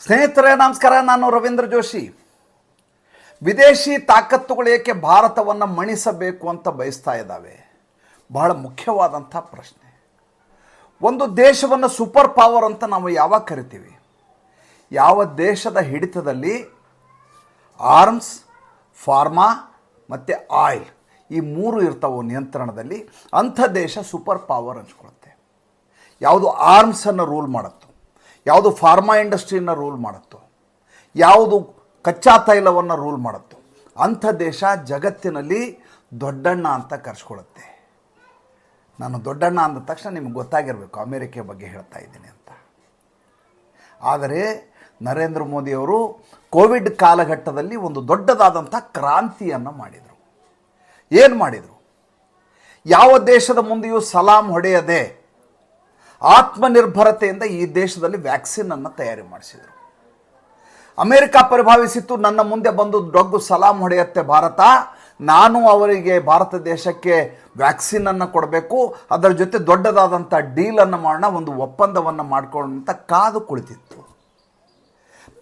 ಸ್ನೇಹಿತರೆ, ನಮಸ್ಕಾರ. ನಾನು ರವೀಂದ್ರ ಜೋಶಿ. ವಿದೇಶಿ ತಾಕತ್ತುಗಳು ಏಕೆ ಭಾರತವನ್ನು ಮಣಿಸಬೇಕು ಅಂತ ಬಯಸ್ತಾ ಇದ್ದಾವೆ? ಬಹಳ ಮುಖ್ಯವಾದಂಥ ಪ್ರಶ್ನೆ. ಒಂದು ದೇಶವನ್ನು ಸೂಪರ್ ಪವರ್ ಅಂತ ನಾವು ಯಾವಾಗ ಕರಿತೀವಿ? ಯಾವ ದೇಶದ ಹಿಡಿತದಲ್ಲಿ ಆರ್ಮ್ಸ್ ಫಾರ್ಮಾ ಮತ್ತು ಆಯಿಲ್ ಈ ಮೂರು ಇರ್ತಾವೆ ನಿಯಂತ್ರಣದಲ್ಲಿ ಅಂಥ ದೇಶ ಸೂಪರ್ ಪವರ್ ಹಂಚ್ಕೊಳುತ್ತೆ ಯಾವುದು ಆರ್ಮ್ಸನ್ನು ರೂಲ್ ಮಾಡುತ್ತೋ? ಯಾವುದು ಫಾರ್ಮಾ ಇಂಡಸ್ಟ್ರಿಯನ್ನು ರೂಲ್ ಮಾಡುತ್ತೋ, ಯಾವುದು ಕಚ್ಚಾ ತೈಲವನ್ನು ರೂಲ್ ಮಾಡುತ್ತೋ, ಅಂಥ ದೇಶ ಜಗತ್ತಿನಲ್ಲಿ ದೊಡ್ಡಣ್ಣ ಅಂತ ಕರೆಸ್ಕೊಳ್ಳುತ್ತೆ. ನಾನು ದೊಡ್ಡಣ್ಣ ಅಂದ ತಕ್ಷಣ ನಿಮ್ಗೆ ಗೊತ್ತಾಗಿರಬೇಕು, ಅಮೇರಿಕೆ ಬಗ್ಗೆ ಹೇಳ್ತಾ ಇದ್ದೀನಿ ಅಂತ. ಆದರೆ ನರೇಂದ್ರ ಮೋದಿಯವರು ಕೋವಿಡ್ ಕಾಲಘಟ್ಟದಲ್ಲಿ ಒಂದು ದೊಡ್ಡದಾದಂಥ ಕ್ರಾಂತಿಯನ್ನು ಮಾಡಿದರು. ಏನು ಮಾಡಿದರು? ಯಾವ ದೇಶದ ಮುಂದೆಯೂ ಸಲಾಂ ಹೊಡೆಯದೆ ಆತ್ಮನಿರ್ಭರತೆಯಿಂದ ಈ ದೇಶದಲ್ಲಿ ವ್ಯಾಕ್ಸಿನನ್ನು ತಯಾರಿ ಮಾಡಿಸಿದರು. ಅಮೆರಿಕ ಪರಿಭಾವಿಸಿತ್ತು, ನನ್ನ ಮುಂದೆ ಬಂದು ಡೊಗ್ಗು ಸಲಾಂ ಹೊಡೆಯತ್ತೆ ಭಾರತ, ನಾನು ಅವರಿಗೆ ಭಾರತ ದೇಶಕ್ಕೆ ವ್ಯಾಕ್ಸಿನನ್ನು ಕೊಡಬೇಕು, ಅದರ ಜೊತೆ ದೊಡ್ಡದಾದಂಥ ಡೀಲನ್ನು ಮಾಡೋಣ, ಒಂದು ಒಪ್ಪಂದವನ್ನು ಮಾಡ್ಕೊಳ್ಳೋಣ ಕಾದು ಕುಳಿತಿತ್ತು.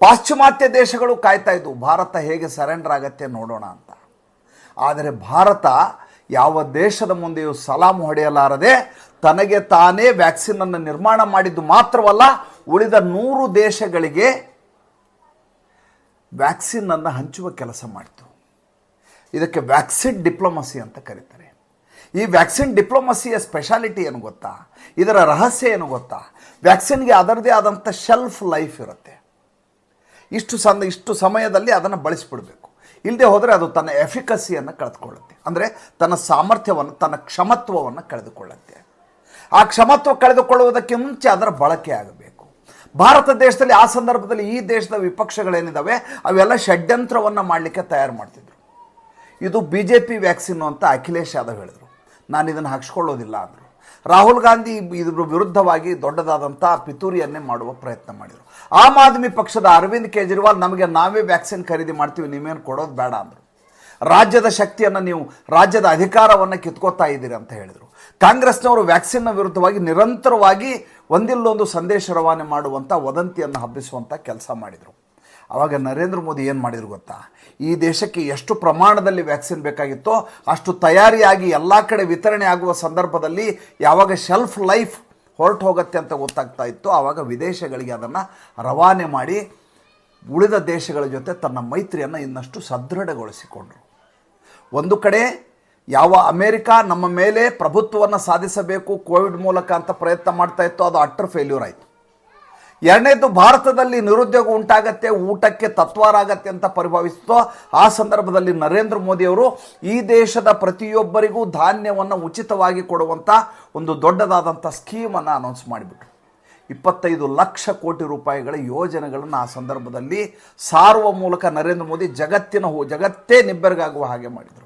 ಪಾಶ್ಚಿಮಾತ್ಯ ದೇಶಗಳು ಕಾಯ್ತಾ ಇದ್ವು, ಭಾರತ ಹೇಗೆ ಸರೆಂಡರ್ ಆಗತ್ತೆ ನೋಡೋಣ ಅಂತ. ಆದರೆ ಭಾರತ ಯಾವ ದೇಶದ ಮುಂದೆಯೂ ಸಲಾಂ ಹೊಡೆಯಲಾರದೆ ತನಗೆ ತಾನೇ ವ್ಯಾಕ್ಸಿನನ್ನು ನಿರ್ಮಾಣ ಮಾಡಿದ್ದು ಮಾತ್ರವಲ್ಲ, ಉಳಿದ ನೂರು ದೇಶಗಳಿಗೆ ವ್ಯಾಕ್ಸಿನನ್ನು ಹಂಚುವ ಕೆಲಸ ಮಾಡಿತು. ಇದಕ್ಕೆ ವ್ಯಾಕ್ಸಿನ್ ಡಿಪ್ಲೊಮಸಿ ಅಂತ ಕರೀತಾರೆ. ಈ ವ್ಯಾಕ್ಸಿನ್ ಡಿಪ್ಲೊಮಸಿಯ ಸ್ಪೆಷಾಲಿಟಿ ಏನು ಗೊತ್ತಾ? ಇದರ ರಹಸ್ಯ ಏನು ಗೊತ್ತಾ? ವ್ಯಾಕ್ಸಿನ್ಗೆ ಅದರದೇ ಆದಂಥ ಶೆಲ್ಫ್ ಲೈಫ್ ಇರುತ್ತೆ. ಇಷ್ಟು ಸಂದ ಇಷ್ಟು ಸಮಯದಲ್ಲಿ ಅದನ್ನು ಬಳಸಿಬಿಡಬೇಕು. ಇಲ್ಲದೆ ಹೋದರೆ ಅದು ತನ್ನ ಎಫಿಕಸಿಯನ್ನು ಕಳೆದುಕೊಳ್ಳುತ್ತೆ. ಅಂದರೆ ತನ್ನ ಸಾಮರ್ಥ್ಯವನ್ನು, ತನ್ನ ಕ್ಷಮತ್ವವನ್ನು ಕಳೆದುಕೊಳ್ಳುತ್ತೆ. ಆ ಕ್ಷಮತ್ವ ಕಳೆದುಕೊಳ್ಳುವುದಕ್ಕೆ ಮುಂಚೆ ಅದರ ಬಳಕೆ ಆಗಬೇಕು. ಭಾರತ ದೇಶದಲ್ಲಿ ಆ ಸಂದರ್ಭದಲ್ಲಿ ಈ ದೇಶದ ವಿಪಕ್ಷಗಳೇನಿದ್ದಾವೆ ಅವೆಲ್ಲ ಷಡ್ಯಂತ್ರವನ್ನು ಮಾಡಲಿಕ್ಕೆ ತಯಾರು ಮಾಡ್ತಿದ್ರು. ಇದು ಬಿ ಜೆ ಪಿ ವ್ಯಾಕ್ಸಿನ್ ಅಂತ ಅಖಿಲೇಶ್ ಯಾದವ್ ಹೇಳಿದರು. ನಾನು ಇದನ್ನು ಹಾಕ್ಸ್ಕೊಳ್ಳೋದಿಲ್ಲ ಅಂದರು. ರಾಹುಲ್ ಗಾಂಧಿ ಇದ್ರ ವಿರುದ್ಧವಾಗಿ ದೊಡ್ಡದಾದಂಥ ಪಿತೂರಿಯನ್ನೇ ಮಾಡುವ ಪ್ರಯತ್ನ ಮಾಡಿದರು. ಆಮ್ ಆದ್ಮಿ ಪಕ್ಷದ ಅರವಿಂದ್ ಕೇಜ್ರಿವಾಲ್ ನಮಗೆ ನಾವೇ ವ್ಯಾಕ್ಸಿನ್ ಖರೀದಿ ಮಾಡ್ತೀವಿ, ನೀವೇನು ಕೊಡೋದು ಬೇಡ ಅಂದರು. ರಾಜ್ಯದ ಶಕ್ತಿಯನ್ನು ನೀವು, ರಾಜ್ಯದ ಅಧಿಕಾರವನ್ನು ಕಿತ್ಕೋತಾ ಇದ್ದೀರಿ ಅಂತ ಹೇಳಿದರು. ಕಾಂಗ್ರೆಸ್ನವರು ವ್ಯಾಕ್ಸಿನ್ನ ವಿರುದ್ಧವಾಗಿ ನಿರಂತರವಾಗಿ ಒಂದಿಲ್ಲೊಂದು ಸಂದೇಶ ರವಾನೆ ಮಾಡುವಂಥ ವದಂತಿಯನ್ನು ಹಬ್ಬಿಸುವಂಥ ಕೆಲಸ ಮಾಡಿದರು. ಆವಾಗ ನರೇಂದ್ರ ಮೋದಿ ಏನು ಮಾಡಿದ್ರು ಗೊತ್ತಾ? ಈ ದೇಶಕ್ಕೆ ಎಷ್ಟು ಪ್ರಮಾಣದಲ್ಲಿ ವ್ಯಾಕ್ಸಿನ್ ಬೇಕಾಗಿತ್ತೋ ಅಷ್ಟು ತಯಾರಿಯಾಗಿ ಎಲ್ಲ ಕಡೆ ವಿತರಣೆ ಆಗುವ ಸಂದರ್ಭದಲ್ಲಿ ಯಾವಾಗ ಶೆಲ್ಫ್ ಲೈಫ್ ಹೊರಟು ಹೋಗುತ್ತೆ ಅಂತ ಗೊತ್ತಾಗ್ತಾ ಇತ್ತು. ಆವಾಗ ವಿದೇಶಗಳಿಗೆ ಅದನ್ನು ರವಾನೆ ಮಾಡಿ ಉಳಿದ ದೇಶಗಳ ಜೊತೆ ತನ್ನ ಮೈತ್ರಿಯನ್ನು ಇನ್ನಷ್ಟು ಸದೃಢಗೊಳಿಸಿಕೊಂಡರು. ಒಂದು ಕಡೆ ಯಾವ ಅಮೇರಿಕ ನಮ್ಮ ಮೇಲೆ ಪ್ರಭುತ್ವವನ್ನು ಸಾಧಿಸಬೇಕು ಕೋವಿಡ್ ಮೂಲಕ ಅಂತ ಪ್ರಯತ್ನ ಮಾಡ್ತಾ ಇತ್ತು ಅದು ಅಟ್ರ್ ಫೇಲ್ಯೂರ್ ಆಯಿತು. ಎರಡನೇದು ಭಾರತದಲ್ಲಿ ನಿರುದ್ಯೋಗ ಉಂಟಾಗತ್ತೆ, ಊಟಕ್ಕೆ ತತ್ವಾರಾಗತ್ತೆ ಅಂತ ಪರಿಭಾವಿಸ್ತೋ ಆ ಸಂದರ್ಭದಲ್ಲಿ ನರೇಂದ್ರ ಮೋದಿಯವರು ಈ ದೇಶದ ಪ್ರತಿಯೊಬ್ಬರಿಗೂ ಧಾನ್ಯವನ್ನು ಉಚಿತವಾಗಿ ಕೊಡುವಂಥ ಒಂದು ದೊಡ್ಡದಾದಂಥ ಸ್ಕೀಮನ್ನು ಅನೌನ್ಸ್ ಮಾಡಿಬಿಟ್ರು. ಇಪ್ಪತ್ತೈದು ಲಕ್ಷ ಕೋಟಿ ರೂಪಾಯಿಗಳ ಯೋಜನೆಗಳನ್ನು ಆ ಸಂದರ್ಭದಲ್ಲಿ ಸಾರುವ ಮೂಲಕ ನರೇಂದ್ರ ಮೋದಿ ಜಗತ್ತಿನ ಹೋ ಜಗತ್ತೇ ನಿಬ್ಬೆರಗಾಗುವ ಹಾಗೆ ಮಾಡಿದರು.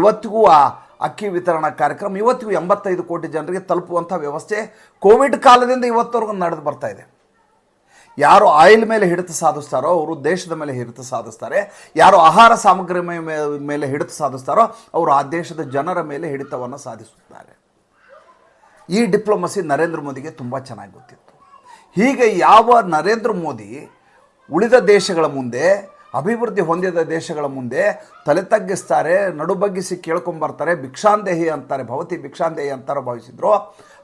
ಇವತ್ತಿಗೂ ಆ ಅಕ್ಕಿ ವಿತರಣಾ ಕಾರ್ಯಕ್ರಮ, ಇವತ್ತಿಗೂ ಎಂಬತ್ತೈದು ಕೋಟಿ ಜನರಿಗೆ ತಲುಪುವಂಥ ವ್ಯವಸ್ಥೆ ಕೋವಿಡ್ ಕಾಲದಿಂದ ಇವತ್ತವರೆಗೂ ನಡೆದು ಬರ್ತಾ ಇದೆ. ಯಾರು ಆಯಿಲ್ ಮೇಲೆ ಹಿಡಿತ ಸಾಧಿಸ್ತಾರೋ, ಅವರು ದೇಶದ ಮೇಲೆ ಹಿಡಿತ ಸಾಧಿಸ್ತಾರೆ. ಯಾರು ಆಹಾರ ಸಾಮಗ್ರಿ ಮೇಲೆ ಹಿಡಿತ ಸಾಧಿಸ್ತಾರೋ, ಅವರು ಆ ದೇಶದ ಜನರ ಮೇಲೆ ಹಿಡಿತವನ್ನು ಸಾಧಿಸುತ್ತಾರೆ. ಈ ಡಿಪ್ಲೊಮಸಿ ನರೇಂದ್ರ ಮೋದಿಗೆ ತುಂಬ ಚೆನ್ನಾಗಿ ಗೊತ್ತಿತ್ತು. ಹೀಗೆ ಯಾವ ನರೇಂದ್ರ ಮೋದಿ ಉಳಿದ ದೇಶಗಳ ಮುಂದೆ ಅಭಿವೃದ್ಧಿ ಹೊಂದಿದ ದೇಶಗಳ ಮುಂದೆ ತಲೆ ತಗ್ಗಿಸ್ತಾರೆ, ನಡುಬಗ್ಗಿಸಿ ಕೇಳ್ಕೊಂಬರ್ತಾರೆ ಭಿಕ್ಷಾಂದೇಹಿ ಅಂತಾರೆ, ಭವತಿ ಭಿಕ್ಷಾಂದೇಹಿ ಅಂತಾರೆ ಭಾವಿಸಿದ್ರು,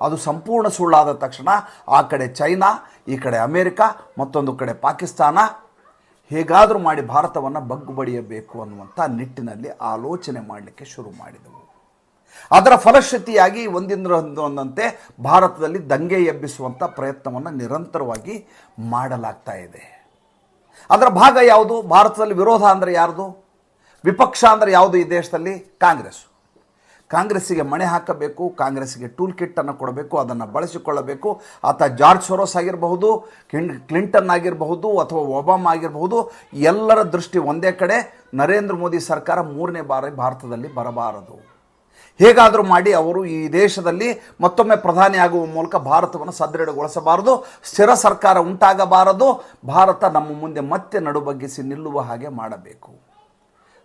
ಅದು ಸಂಪೂರ್ಣ ಸುಳ್ಳಾದ ತಕ್ಷಣ ಆ ಕಡೆ ಚೈನಾ, ಈ ಕಡೆ ಅಮೇರಿಕ, ಮತ್ತೊಂದು ಕಡೆ ಪಾಕಿಸ್ತಾನ, ಹೇಗಾದರೂ ಮಾಡಿ ಭಾರತವನ್ನು ಬಗ್ಗು ಬಡಿಯಬೇಕು ಅನ್ನುವಂಥ ನಿಟ್ಟಿನಲ್ಲಿ ಆಲೋಚನೆ ಮಾಡಲಿಕ್ಕೆ ಶುರು ಮಾಡಿದವು. ಅದರ ಫಲಶ್ರುತಿಯಾಗಿ ಒಂದಿನ ಒಂದಂತೆ ಭಾರತದಲ್ಲಿ ದಂಗೆ ಎಬ್ಬಿಸುವಂಥ ಪ್ರಯತ್ನವನ್ನು ನಿರಂತರವಾಗಿ ಮಾಡಲಾಗ್ತಾ ಇದೆ. ಅದರ ಭಾಗ ಯಾವುದು? ಭಾರತದಲ್ಲಿ ವಿರೋಧ ಅಂದರೆ ಯಾರ್ದು? ವಿಪಕ್ಷ ಅಂದರೆ ಯಾವುದು ಈ ದೇಶದಲ್ಲಿ? ಕಾಂಗ್ರೆಸ್. ಕಾಂಗ್ರೆಸ್ಸಿಗೆ ಮಣೆ ಹಾಕಬೇಕು, ಕಾಂಗ್ರೆಸ್ಸಿಗೆ ಟೂಲ್ ಕಿಟ್ಟನ್ನು ಕೊಡಬೇಕು, ಅದನ್ನು ಬಳಸಿಕೊಳ್ಳಬೇಕು. ಆತ ಜಾರ್ಜ್ ಸೊರೋಸ್ ಆಗಿರಬಹುದು ಕ್ಲಿಂಟನ್ ಆಗಿರಬಹುದು ಅಥವಾ ಒಬಾಮಾ ಆಗಿರಬಹುದು, ಎಲ್ಲರ ದೃಷ್ಟಿ ಒಂದೇ ಕಡೆ. ನರೇಂದ್ರ ಮೋದಿ ಸರ್ಕಾರ ಮೂರನೇ ಬಾರಿ ಭಾರತದಲ್ಲಿ ಬರಬಾರದು. ಹೇಗಾದರೂ ಮಾಡಿ ಅವರು ಈ ದೇಶದಲ್ಲಿ ಮತ್ತೊಮ್ಮೆ ಪ್ರಧಾನಿ ಆಗುವ ಮೂಲಕ ಭಾರತವನ್ನು ಸದೃಢಗೊಳಿಸಬಾರದು, ಸ್ಥಿರ ಸರ್ಕಾರ ಉಂಟಾಗಬಾರದು, ಭಾರತ ನಮ್ಮ ಮುಂದೆ ಮತ್ತೆ ನಡುಬಗ್ಗಿಸಿ ನಿಲ್ಲುವ ಹಾಗೆ ಮಾಡಬೇಕು.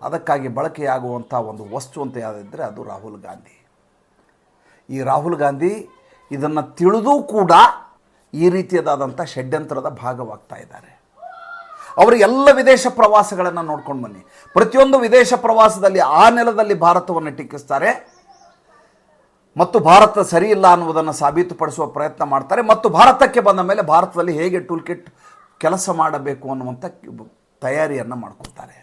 ಅದಕ್ಕಾಗಿ ಬಳಕೆಯಾಗುವಂಥ ಒಂದು ವಸ್ತು ಅಂತ ಯಾವುದಿದ್ದರೆ ಅದು ರಾಹುಲ್ ಗಾಂಧಿ. ಈ ರಾಹುಲ್ ಗಾಂಧಿ ಇದನ್ನು ತಿಳಿದೂ ಕೂಡ ಈ ರೀತಿಯದಾದಂಥ ಷಡ್ಯಂತ್ರದ ಭಾಗವಾಗ್ತಾ ಇದ್ದಾರೆ. ಅವರು ಎಲ್ಲ ವಿದೇಶ ಪ್ರವಾಸಗಳನ್ನು ನೋಡ್ಕೊಂಡು ಬನ್ನಿ. ಪ್ರತಿಯೊಂದು ವಿದೇಶ ಪ್ರವಾಸದಲ್ಲಿ ಆ ನೆಲದಲ್ಲಿ ಭಾರತವನ್ನು ಟೀಕಿಸ್ತಾರೆ. ಮತ್ತು ಭಾರತ ಸರಿಯಿಲ್ಲ ಅನ್ನುವುದನ್ನು ಸಾಬೀತುಪಡಿಸುವ ಪ್ರಯತ್ನ ಮಾಡ್ತಾರೆ ಮತ್ತು ಭಾರತಕ್ಕೆ ಬಂದ ಮೇಲೆ ಭಾರತದಲ್ಲಿ ಹೇಗೆ ಟೂಲ್ ಕಿಟ್ ಕೆಲಸ ಮಾಡಬೇಕು ಅನ್ನುವಂಥ ತಯಾರಿಯನ್ನು ಮಾಡ್ಕೊಳ್ತಾರೆ.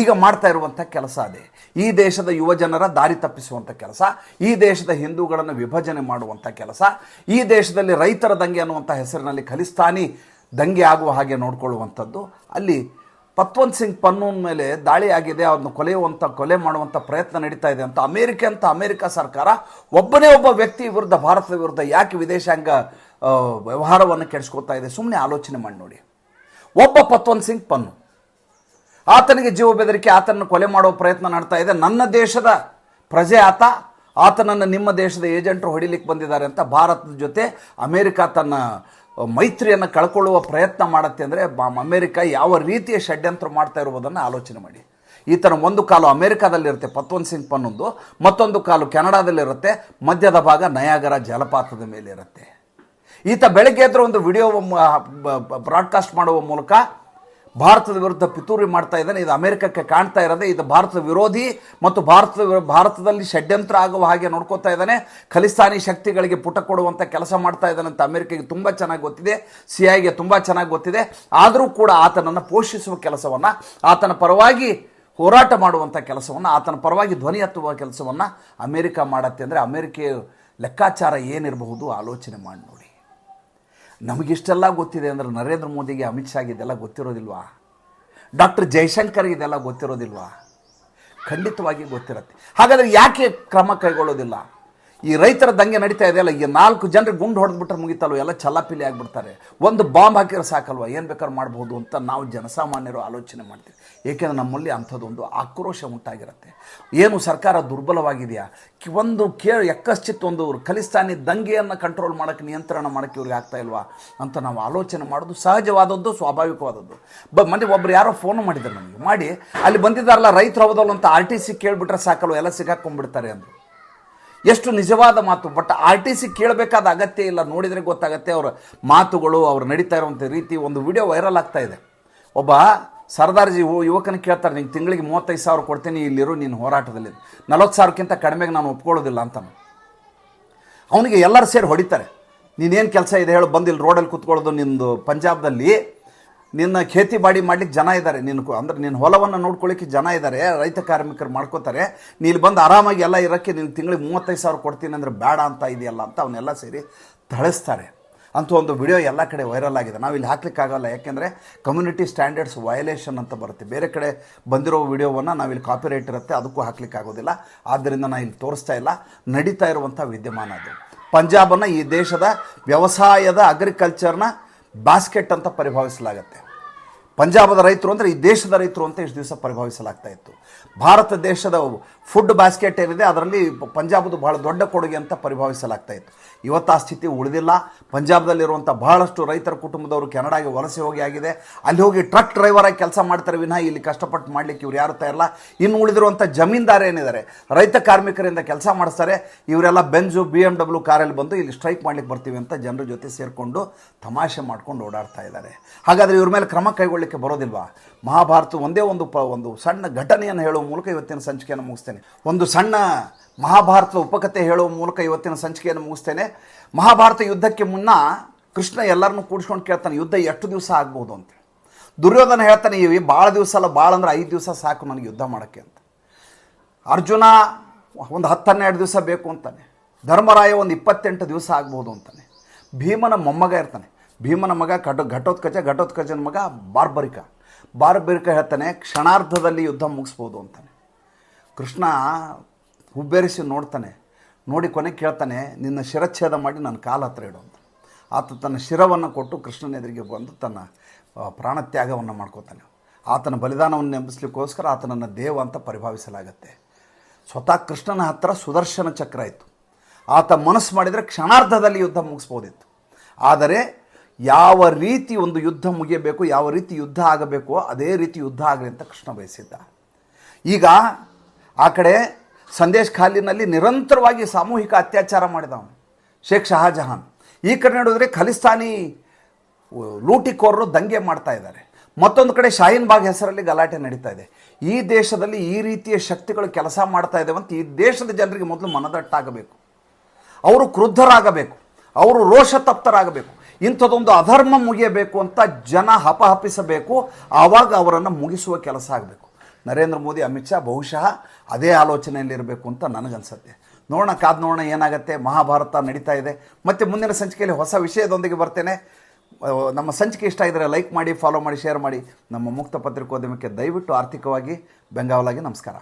ಈಗ ಮಾಡ್ತಾ ಇರುವಂಥ ಕೆಲಸ ಅದೇ. ಈ ದೇಶದ ಯುವಜನರ ದಾರಿ ತಪ್ಪಿಸುವಂಥ ಕೆಲಸ, ಈ ದೇಶದ ಹಿಂದೂಗಳನ್ನು ವಿಭಜನೆ ಮಾಡುವಂಥ ಕೆಲಸ, ಈ ದೇಶದಲ್ಲಿ ರೈತರ ದಂಗೆ ಅನ್ನುವಂಥ ಹೆಸರಿನಲ್ಲಿ ಖಲಿಸ್ತಾನಿ ದಂಗೆ ಆಗುವ ಹಾಗೆ ನೋಡಿಕೊಳ್ಳುವಂಥದ್ದು ಅಲ್ಲಿ ಪತ್ವಂತ್ ಸಿಂಗ್ ಪನ್ನೂನ್ ಮೇಲೆ ದಾಳಿ ಆಗಿದೆ ಅದನ್ನು ಕೊಲೆಯುವಂಥ ಕೊಲೆ ಮಾಡುವಂಥ ಪ್ರಯತ್ನ ನಡೀತಾ ಇದೆ ಅಂತ ಅಮೇರಿಕೆ ಅಂತ ಅಮೇರಿಕ ಸರ್ಕಾರ ಒಬ್ಬನೇ ಒಬ್ಬ ವ್ಯಕ್ತಿ ವಿರುದ್ಧ, ಭಾರತದ ವಿರುದ್ಧ ಯಾಕೆ ವಿದೇಶಾಂಗ ವ್ಯವಹಾರವನ್ನು ಕೆಡಿಸ್ಕೊತಾ ಇದೆ? ಸುಮ್ಮನೆ ಆಲೋಚನೆ ಮಾಡಿ ನೋಡಿ. ಒಬ್ಬ ಪತ್ವಂತ್ ಸಿಂಗ್ ಪನ್ನು. ಆತನಿಗೆ ಜೀವ ಬೆದರಿಕೆ, ಆತನನ್ನು ಕೊಲೆ ಮಾಡುವ ಪ್ರಯತ್ನ ನಡ್ತಾ ಇದೆ. ನನ್ನ ದೇಶದ ಪ್ರಜೆ ಆತ, ಆತನನ್ನು ನಿಮ್ಮ ದೇಶದ ಏಜೆಂಟರು ಹೊಡಿಲಿಕ್ಕೆ ಬಂದಿದ್ದಾರೆ ಅಂತ ಭಾರತದ ಜೊತೆ ಅಮೇರಿಕ ತನ್ನ ಮೈತ್ರಿಯನ್ನು ಕಳ್ಕೊಳ್ಳುವ ಪ್ರಯತ್ನ ಮಾಡುತ್ತೆ ಅಂದರೆ ಅಮೇರಿಕ ಯಾವ ರೀತಿಯ ಷಡ್ಯಂತ್ರ ಮಾಡ್ತಾ ಇರುವುದನ್ನು ಆಲೋಚನೆ ಮಾಡಿ. ಈ ಥರ ಒಂದು ಕಾಲು ಅಮೇರಿಕಾದಲ್ಲಿರುತ್ತೆ ಪತ್ವನ್ ಸಿಂಗ್ ಪನ್ನೊಂದು. ಮತ್ತೊಂದು ಕಾಲು ಕೆನಡಾದಲ್ಲಿರುತ್ತೆ ಮಧ್ಯದ ಭಾಗ ನಯಾಗರ ಜಲಪಾತದ ಮೇಲೆ ಇರುತ್ತೆ. ಈತ ಬೆಳಗ್ಗೆ ಎದ್ರೆ ಒಂದು ವಿಡಿಯೋ ಬ್ರಾಡ್ಕಾಸ್ಟ್ ಮಾಡುವ ಮೂಲಕ ಭಾರತದ ವಿರುದ್ಧ ಪಿತೂರಿ ಮಾಡ್ತಾ ಇದ್ದಾನೆ. ಇದು ಅಮೆರಿಕಕ್ಕೆ ಕಾಣ್ತಾ ಇರೋದೇ. ಇದು ಭಾರತದ ವಿರೋಧಿ ಮತ್ತು ಭಾರತದ ಭಾರತದಲ್ಲಿ ಷಡ್ಯಂತ್ರ ಆಗುವ ಹಾಗೆ ನೋಡ್ಕೋತಾ ಇದ್ದಾನೆ. ಖಲಿಸ್ತಾನಿ ಶಕ್ತಿಗಳಿಗೆ ಪುಟ ಕೊಡುವಂಥ ಕೆಲಸ ಮಾಡ್ತಾ ಇದ್ದಾನೆ ಅಂತ ಅಮೆರಿಕೆಗೆ ತುಂಬ ಚೆನ್ನಾಗಿ ಗೊತ್ತಿದೆ. ಸಿ ಐಗೆ ತುಂಬ ಚೆನ್ನಾಗಿ ಗೊತ್ತಿದೆ. ಆದರೂ ಕೂಡ ಆತನನ್ನು ಪೋಷಿಸುವ ಕೆಲಸವನ್ನು, ಆತನ ಪರವಾಗಿ ಹೋರಾಟ ಮಾಡುವಂಥ ಕೆಲಸವನ್ನು, ಆತನ ಪರವಾಗಿ ಧ್ವನಿ ಹತ್ತುವ ಕೆಲಸವನ್ನು ಅಮೆರಿಕ ಮಾಡತ್ತೆ. ಅಂದರೆ ಅಮೆರಿಕೆಯ ಲೆಕ್ಕಾಚಾರ ಏನಿರಬಹುದು ಆಲೋಚನೆ ಮಾಡಿ ನೋಡಿ. ನಮಗಿಷ್ಟೆಲ್ಲ ಗೊತ್ತಿದೆ ಅಂದರೆ ನರೇಂದ್ರ ಮೋದಿಗೆ ಅಮಿತ್ ಶಾಗೆ ಇದೆಲ್ಲ ಗೊತ್ತಿರೋದಿಲ್ವಾ? ಡಾಕ್ಟರ್ ಜೈಶಂಕರ್ ಇದೆಲ್ಲ ಗೊತ್ತಿರೋದಿಲ್ವಾ? ಖಂಡಿತವಾಗಿ ಗೊತ್ತಿರುತ್ತೆ. ಹಾಗಾದರೆ ಯಾಕೆ ಕ್ರಮ ಕೈಗೊಳ್ಳೋದಿಲ್ಲ? ಈ ರೈತರ ದಂಗೆ ನಡೀತಾ ಇದೆಯಲ್ಲ ಈ ನಾಲ್ಕು ಜನರಿಗೆ ಗುಂಡು ಹೊಡೆದ್ಬಿಟ್ರೆ ಮುಗಿತಲ್ವ? ಎಲ್ಲ ಚಲಾಪಿಲಿ ಆಗಿಬಿಡ್ತಾರೆ. ಒಂದು ಬಾಂಬ್ ಹಾಕಿದ್ರೆ ಸಾಕಲ್ವ? ಏನು ಬೇಕಾದ್ರೂ ಮಾಡ್ಬೋದು ಅಂತ ನಾವು ಜನಸಾಮಾನ್ಯರು ಆಲೋಚನೆ ಮಾಡ್ತೀವಿ. ಏಕೆಂದರೆ ನಮ್ಮಲ್ಲಿ ಅಂಥದ್ದೊಂದು ಆಕ್ರೋಶ ಉಂಟಾಗಿರುತ್ತೆ. ಏನು ಸರ್ಕಾರ ದುರ್ಬಲವಾಗಿದೆಯಾ? ಒಂದು ಕೇ ಎಕ್ಕಶ್ಚಿತ್ ಒಂದು ಖಲಿಸ್ತಾನಿ ದಂಗೆಯನ್ನು ಕಂಟ್ರೋಲ್ ಮಾಡೋಕ್ಕೆ, ನಿಯಂತ್ರಣ ಮಾಡೋಕ್ಕೆ ಇವ್ರಿಗೆ ಆಗ್ತಾ ಇಲ್ವಾ? ಅಂತ ನಾವು ಆಲೋಚನೆ ಮಾಡೋದು ಸಹಜವಾದದ್ದು, ಸ್ವಾಭಾವಿಕವಾದದ್ದು. ಬ ಮೊನ್ನೆ ಒಬ್ರು ಯಾರೋ ಫೋನ್ ಮಾಡಿದ್ರು ನನಗೆ ಮಾಡಿ, ಅಲ್ಲಿ ಬಂದಿದ್ದಾರಲ್ಲ, ರೈತರು ಹೋದಲ್ಲ ಅಂತ ಆರ್ ಟಿ ಸಿ ಕೇಳಿಬಿಟ್ರೆ ಸಾಕಲ್ವ? ಎಲ್ಲ ಸಿಗಾಕೊಂಡ್ಬಿಡ್ತಾರೆ ಅಂದರು. ಎಷ್ಟು ನಿಜವಾದ ಮಾತು. ಬಟ್ ಆರ್ ಟಿ ಸಿ ಕೇಳಬೇಕಾದ ಅಗತ್ಯ ಇಲ್ಲ. ನೋಡಿದರೆ ಗೊತ್ತಾಗತ್ತೆ ಅವರ ಮಾತುಗಳು, ಅವ್ರು ನಡೀತಾ ಇರುವಂಥ ರೀತಿ ಒಂದು ವಿಡಿಯೋ ವೈರಲ್ ಆಗ್ತಾ ಇದೆ. ಒಬ್ಬ ಸರ್ದಾರ್ಜಿ ಯುವಕನ ಕೇಳ್ತಾರೆ ನಿಂಗೆ ತಿಂಗಳಿಗೆ ಮೂವತ್ತೈದು ಸಾವಿರ ಕೊಡ್ತೀನಿ, ಇಲ್ಲಿರು, ನೀನು ಹೋರಾಟದಲ್ಲಿ ನಲವತ್ತು ಸಾವಿರಕ್ಕಿಂತ ಕಡಿಮೆಗೆ ನಾನು ಒಪ್ಕೊಳ್ಳೋದಿಲ್ಲ ಅಂತ ಅವನಿಗೆ ಎಲ್ಲರೂ ಸೇರಿ ಹೊಡಿತಾರೆ. ನೀನೇನು ಕೆಲಸ ಇದೆ ಹೇಳು ಬಂದಿಲ್ಲ ರೋಡಲ್ಲಿ ಕುತ್ಕೊಳ್ಳೋದು, ನಿಂದು ಪಂಜಾಬ್ದಲ್ಲಿ ನಿನ್ನ ಖೇತಿ ಬಾಡಿ ಮಾಡ್ಲಿಕ್ಕೆ ಜನ ಇದ್ದಾರೆ ನಿನ್ನ ಅಂದ್ರೆ ನಿನ್ನ ಹೊಲವನ್ನು ನೋಡ್ಕೊಳ್ಳಿಕ್ಕೆ ಜನ ಇದ್ದಾರೆ ರೈತ ಕಾರ್ಮಿಕರು ಮಾಡ್ಕೋತಾರೆ. ನೀ ಇಲ್ಲಿ ಬಂದು ಆರಾಮಾಗಿ ಎಲ್ಲ ಇರೋಕ್ಕೆ ನಿನ್ನ ತಿಂಗಳಿಗೆ ಮೂವತ್ತೈದು ಸಾವಿರ ಕೊಡ್ತೀನಿ ಅಂದರೆ ಬೇಡ ಅಂತ ಇದೆಯಲ್ಲ ಅಂತ ಅವನ್ನೆಲ್ಲ ಸೇರಿ ಥಳಿಸ್ತಾರೆ. ಅಂತ ಒಂದು ವಿಡಿಯೋ ಎಲ್ಲ ಕಡೆ ವೈರಲ್ ಆಗಿದೆ. ನಾವು ಇಲ್ಲಿ ಹಾಕ್ಲಿಕ್ಕಾಗಲ್ಲ. ಯಾಕೆಂದರೆ ಕಮ್ಯುನಿಟಿ ಸ್ಟ್ಯಾಂಡರ್ಡ್ಸ್ ವಯಲೇಷನ್ ಅಂತ ಬರುತ್ತೆ. ಬೇರೆ ಕಡೆ ಬಂದಿರೋ ವಿಡಿಯೋವನ್ನು ನಾವಿಲ್ಲಿ ಕಾಪಿರೈಟ್ ಇರುತ್ತೆ. ಅದಕ್ಕೂ ಹಾಕ್ಲಿಕ್ಕಾಗೋದಿಲ್ಲ. ಆದ್ದರಿಂದ ನಾನು ಇಲ್ಲಿ ತೋರಿಸ್ತಾ ಇಲ್ಲ. ನಡೀತಾ ಇರುವಂಥ ವಿದ್ಯಮಾನ ಅದು. ಪಂಜಾಬನ್ನು ಈ ದೇಶದ ವ್ಯವಸಾಯದ ಅಗ್ರಿಕಲ್ಚರ್ನ ಬಾಸ್ಕೆಟ್ ಅಂತ ಪರಿಭಾವಿಸಲಾಗತ್ತೆ. ಪಂಜಾಬದ ರೈತರು ಅಂದರೆ ಈ ದೇಶದ ರೈತರು ಅಂತ ಇಷ್ಟು ದಿವಸ ಪರಿಭಾವಿಸಲಾಗ್ತಾ ಇತ್ತು. ಭಾರತ ದೇಶದ ಫುಡ್ ಬಾಸ್ಕೆಟ್ ಏನಿದೆ, ಅದರಲ್ಲಿ ಪಂಜಾಬದು ಬಹಳ ದೊಡ್ಡ ಕೊಡುಗೆ ಅಂತ ಪರಿಭಾವಿಸಲಾಗ್ತಾ ಇತ್ತು. ಇವತ್ತು ಆ ಸ್ಥಿತಿ ಉಳಿದಿಲ್ಲ. ಪಂಜಾಬ್ದಲ್ಲಿರುವಂಥ ಬಹಳಷ್ಟು ರೈತರ ಕುಟುಂಬದವರು ಕೆನಡಾಗೆ ವಲಸೆ ಹೋಗಿ ಆಗಿದೆ. ಅಲ್ಲಿ ಹೋಗಿ ಟ್ರಕ್ ಡ್ರೈವರ್ ಆಗಿ ಕೆಲಸ ಮಾಡ್ತಾರೆ ವಿನಃ ಇಲ್ಲಿ ಕಷ್ಟಪಟ್ಟು ಮಾಡಲಿಕ್ಕೆ ಇವ್ರು ಯಾರು ತಯಾರಿಲ್ಲ. ಇನ್ನು ಉಳಿದಿರುವಂಥ ಜಮೀನ್ದಾರ ಏನಿದ್ದಾರೆ, ರೈತ ಕಾರ್ಮಿಕರಿಂದ ಕೆಲಸ ಮಾಡಿಸ್ತಾರೆ. ಇವರೆಲ್ಲ ಬೆಂಜು ಬಿ ಎಂ ಡಬ್ಲ್ಯೂ ಕಾರಲ್ಲಿ ಬಂದು ಇಲ್ಲಿ ಸ್ಟ್ರೈಕ್ ಮಾಡ್ಲಿಕ್ಕೆ ಬರ್ತೀವಿ ಅಂತ ಜನರ ಜೊತೆ ಸೇರಿಕೊಂಡು ತಮಾಷೆ ಮಾಡ್ಕೊಂಡು ಓಡಾಡ್ತಾ ಇದ್ದಾರೆ. ಹಾಗಾದರೆ ಇವ್ರ ಮೇಲೆ ಕ್ರಮ ಕೈಗೊಳ್ಳಲಿಕ್ಕೆ ಬರೋದಿಲ್ವಾ? ಮಹಾಭಾರತ ಒಂದೇ ಒಂದು ಒಂದು ಸಣ್ಣ ಘಟನೆಯನ್ನು ಹೇಳುವ ಮೂಲಕ ಇವತ್ತಿನ ಸಂಚಿಕೆಯನ್ನು ಮುಗಿಸ್ತೇನೆ. ಒಂದು ಸಣ್ಣ ಮಹಾಭಾರತದ ಉಪಕಥೆ ಹೇಳುವ ಮೂಲಕ ಇವತ್ತಿನ ಸಂಚಿಕೆಯನ್ನು ಮುಗಿಸ್ತೇನೆ. ಮಹಾಭಾರತ ಯುದ್ಧಕ್ಕೆ ಮುನ್ನ ಕೃಷ್ಣ ಎಲ್ಲರನ್ನು ಕೂಡಿಸ್ಕೊಂಡು ಕೇಳ್ತಾನೆ, ಯುದ್ಧ ಎಷ್ಟು ದಿವಸ ಆಗ್ಬೋದು? ಅಂತ. ದುರ್ಯೋಧನ ಹೇಳ್ತಾನೆ ಇವಿ ಭಾಳ ದಿವಸ ಅಲ್ಲ ಭಾಳ ಅಂದ್ರೆ ಐದು ದಿವಸ ಸಾಕು ನನಗೆ ಯುದ್ಧ ಮಾಡೋಕ್ಕೆ ಅಂತ. ಅರ್ಜುನ ಒಂದು ಹತ್ತು ಹನ್ನೆರಡು ದಿವಸ ಬೇಕು ಅಂತಾನೆ. ಧರ್ಮರಾಯ ಒಂದು ಇಪ್ಪತ್ತೆಂಟು ದಿವಸ ಆಗ್ಬೋದು ಅಂತಾನೆ. ಭೀಮನ ಮೊಮ್ಮಗ ಇರ್ತಾನೆ. ಭೀಮನ ಮಗ ಘಟ ಘಟೋತ್ಕಜ ಘಟೋತ್ಕಜನ ಮಗ ಬಾರ್ಬರಿಕ. ಬಾರ್ಬರಿಕ ಹೇಳ್ತಾನೆ, ಕ್ಷಣಾರ್ಧದಲ್ಲಿ ಯುದ್ಧ ಮುಗಿಸ್ಬೋದು ಅಂತಾನೆ. ಕೃಷ್ಣ ಹುಬ್ಬೇರಿಸಿ ನೋಡ್ತಾನೆ. ನೋಡಿ ಕೊನೆ ಕೇಳ್ತಾನೆ, ನಿನ್ನ ಶಿರಚ್ಛೇದ ಮಾಡಿ ನನ್ನ ಕಾಲ ಹತ್ರ ಇಡು ಅಂತ. ಆತ ತನ್ನ ಶಿರವನ್ನು ಕೊಟ್ಟು ಕೃಷ್ಣನ ಎದುರಿಗೆ ಬಂದು ತನ್ನ ಪ್ರಾಣತ್ಯಾಗವನ್ನು ಮಾಡ್ಕೋತಾನೆ. ಆತನ ಬಲಿದಾನವನ್ನು ನೆಂಬಿಸ್ಲಿಕ್ಕೋಸ್ಕರ ಆತನನ್ನು ದೇವ ಅಂತ ಪರಿಭಾವಿಸಲಾಗತ್ತೆ. ಸ್ವತಃ ಕೃಷ್ಣನ ಹತ್ರ ಸುದರ್ಶನ ಚಕ್ರ ಇತ್ತು. ಆತ ಮನಸ್ಸು ಮಾಡಿದರೆ ಕ್ಷಣಾರ್ಧದಲ್ಲಿ ಯುದ್ಧ ಮುಗಿಸ್ಬೋದಿತ್ತು. ಆದರೆ ಯಾವ ರೀತಿ ಒಂದು ಯುದ್ಧ ಮುಗಿಯಬೇಕು, ಯಾವ ರೀತಿ ಯುದ್ಧ ಆಗಬೇಕೋ ಅದೇ ರೀತಿ ಯುದ್ಧ ಆಗಲಿ ಅಂತ ಕೃಷ್ಣ ಬಯಸಿದ್ದ. ಈಗ ಆ ಕಡೆ ಸಂದೇಶ್ ಖಾಲಿನಲ್ಲಿ ನಿರಂತರವಾಗಿ ಸಾಮೂಹಿಕ ಅತ್ಯಾಚಾರ ಮಾಡಿದವನು, ಶೇಖ್ ಶಹಾಜಹಾನ್. ಈ ಕಡೆ ನೋಡಿದ್ರೆ ಖಲಿಸ್ತಾನಿ ಲೂಟಿಕೋರರು ದಂಗೆ ಮಾಡ್ತಾ ಇದ್ದಾರೆ. ಮತ್ತೊಂದು ಕಡೆ ಶಾಹೀನ್ ಬಾಗ್ ಹೆಸರಲ್ಲಿ ಗಲಾಟೆ ನಡೀತಾ ಇದೆ. ಈ ದೇಶದಲ್ಲಿ ಈ ರೀತಿಯ ಶಕ್ತಿಗಳು ಕೆಲಸ ಮಾಡ್ತಾ ಇದ್ದಾವೆ ಅಂತ ಈ ದೇಶದ ಜನರಿಗೆ ಮೊದಲು ಮನದಟ್ಟಾಗಬೇಕು. ಅವರು ಕ್ರುದ್ಧರಾಗಬೇಕು. ಅವರು ರೋಷತಪ್ತರಾಗಬೇಕು. ಇಂಥದ್ದೊಂದು ಅಧರ್ಮ ಮುಗಿಯಬೇಕು ಅಂತ ಜನ ಹಪಹಪಿಸಬೇಕು. ಆವಾಗ ಅವರನ್ನು ಮುಗಿಸುವ ಕೆಲಸ ಆಗಬೇಕು. ನರೇಂದ್ರ ಮೋದಿ, ಅಮಿತ್ ಶಾ ಬಹುಶಃ ಅದೇ ಆಲೋಚನೆಯಲ್ಲಿರಬೇಕು ಅಂತ ನನಗನ್ಸುತ್ತೆ. ನೋಡೋಣ, ಕಾದು ನೋಡೋಣ ಏನಾಗುತ್ತೆ. ಮಹಾಭಾರತ ನಡೀತಾ ಇದೆ. ಮತ್ತು ಮುಂದಿನ ಸಂಚಿಕೆಯಲ್ಲಿ ಹೊಸ ವಿಷಯದೊಂದಿಗೆ ಬರ್ತೇನೆ. ನಮ್ಮ ಸಂಚಿಕೆ ಇಷ್ಟ ಇದ್ದರೆ ಲೈಕ್ ಮಾಡಿ, ಫಾಲೋ ಮಾಡಿ, ಶೇರ್ ಮಾಡಿ. ನಮ್ಮ ಮುಕ್ತ ಪತ್ರಿಕೋದ್ಯಮಕ್ಕೆ ದಯವಿಟ್ಟು ಆರ್ಥಿಕವಾಗಿ ಬೆಂಗಾವಲಾಗಿ ನಮಸ್ಕಾರ.